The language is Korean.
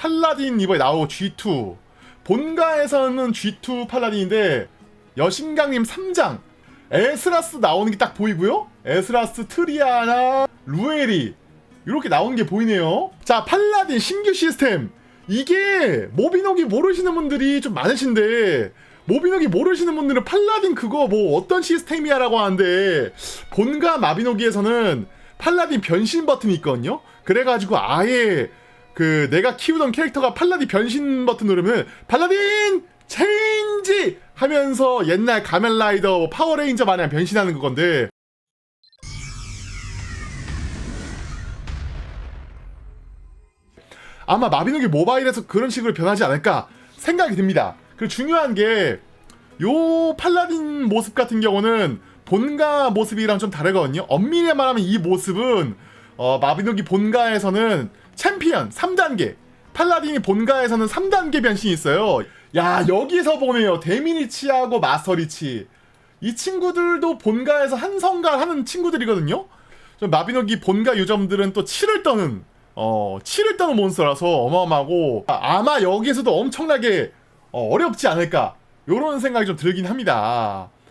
팔라딘 이번에 나오고 G2 본가에서는 G2 팔라딘인데 여신강님 3장. 에스라스 나오는 게 딱 보이고요. 에스라스 트리아나 루엘이 이렇게 나오는 게 보이네요. 자 팔라딘 신규 시스템. 이게 모비노기 모르시는 분들이 좀 많으신데 모비노기 모르시는 분들은 팔라딘 그거 뭐 어떤 시스템이야 라고 하는데 본가 마비노기에서는 팔라딘 변신 버튼이 있거든요. 그래가지고 아예 그 내가 키우던 캐릭터가 팔라딘 변신 버튼 누르면 팔라딘 체인지 하면서 옛날 가면라이더 뭐 파워레인저 마냥 변신하는 건데 아마 마비노기 모바일에서 그런 식으로 변하지 않을까 생각이 듭니다. 그리고 중요한 게 요 팔라딘 모습 같은 경우는 본가 모습이랑 좀 다르거든요. 엄밀히 말하면 이 모습은 어, 마비노기 본가에서는 챔피언 3단계 팔라딘이 본가에서는 3단계 변신이 있어요. 야 여기서 보네요. 데미니치하고 마스터리치 이 친구들도 본가에서 한성가 하는 친구들이거든요. 좀 마비노기 본가 유점들은 또 치를 떠는 어 치를 떠는 몬스터라서 어마어마하고 아, 아마 여기에서도 엄청나게 어, 어렵지 않을까 요런 생각이 좀 들긴 합니다.